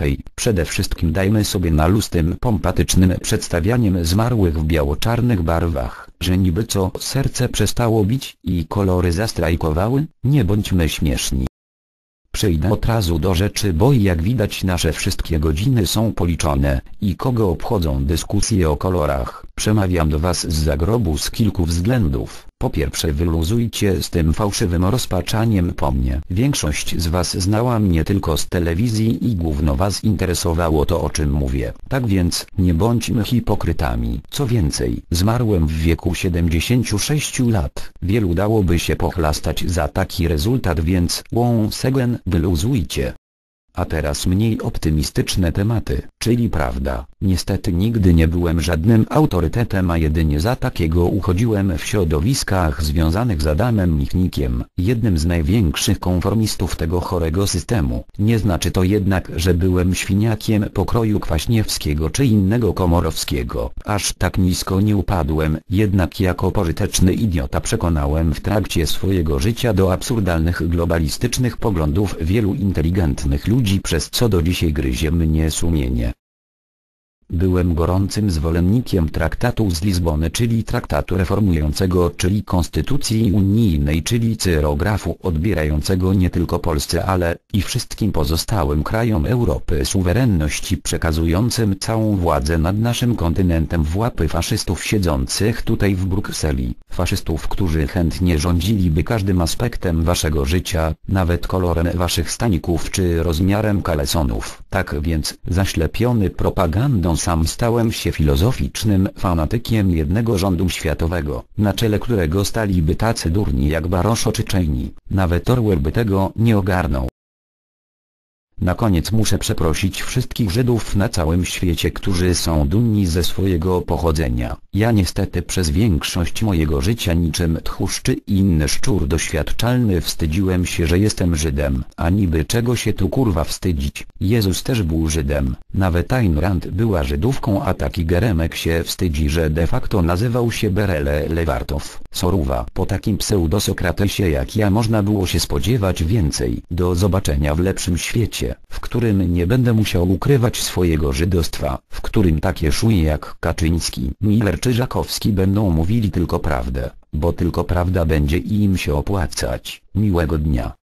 Hej, przede wszystkim dajmy sobie na luz tym pompatycznym przedstawianiem zmarłych w biało-czarnych barwach, że niby co serce przestało bić i kolory zastrajkowały, nie bądźmy śmieszni. Przejdę od razu do rzeczy bo jak widać nasze wszystkie godziny są policzone, i kogo obchodzą dyskusje o kolorach, przemawiam do was z zagrobu z kilku względów. Po pierwsze wyluzujcie z tym fałszywym rozpaczaniem po mnie. Większość z was znała mnie tylko z telewizji i główno was interesowało to o czym mówię. Tak więc, nie bądźmy hipokrytami. Co więcej, zmarłem w wieku 76 lat. Wielu dałoby się pochlastać za taki rezultat więc, łąsegen, wyluzujcie. A teraz mniej optymistyczne tematy, czyli prawda. Niestety nigdy nie byłem żadnym autorytetem a jedynie za takiego uchodziłem w środowiskach związanych z Adamem Michnikiem, jednym z największych konformistów tego chorego systemu. Nie znaczy to jednak, że byłem świniakiem pokroju Kwaśniewskiego czy innego Komorowskiego. Aż tak nisko nie upadłem, jednak jako pożyteczny idiota przekonałem w trakcie swojego życia do absurdalnych globalistycznych poglądów wielu inteligentnych ludzi przez co do dzisiaj gryzie mnie sumienie. Byłem gorącym zwolennikiem traktatu z Lizbony czyli traktatu reformującego czyli konstytucji unijnej czyli cyrografu odbierającego nie tylko Polsce ale i wszystkim pozostałym krajom Europy suwerenności przekazującym całą władzę nad naszym kontynentem w łapy faszystów siedzących tutaj w Brukseli, faszystów którzy chętnie rządziliby każdym aspektem waszego życia, nawet kolorem waszych staników czy rozmiarem kalesonów. Tak więc, zaślepiony propagandą sam stałem się filozoficznym fanatykiem jednego rządu światowego, na czele którego staliby tacy durni jak Baroszo czy Czejni. Nawet Orwell by tego nie ogarnął. Na koniec muszę przeprosić wszystkich Żydów na całym świecie, którzy są dumni ze swojego pochodzenia. Ja niestety przez większość mojego życia niczym tchórz czy inny szczur doświadczalny wstydziłem się, że jestem Żydem. A niby czego się tu kurwa wstydzić. Jezus też był Żydem. Nawet Ayn Rand była Żydówką a taki Geremek się wstydzi, że de facto nazywał się Berele Lewartow. Soruwa. Po takim pseudosokratesie jak ja można było się spodziewać więcej. Do zobaczenia w lepszym świecie w którym nie będę musiał ukrywać swojego żydostwa, w którym takie szuje jak Kaczyński, Miller czy Żakowski będą mówili tylko prawdę, bo tylko prawda będzie im się opłacać. Miłego dnia.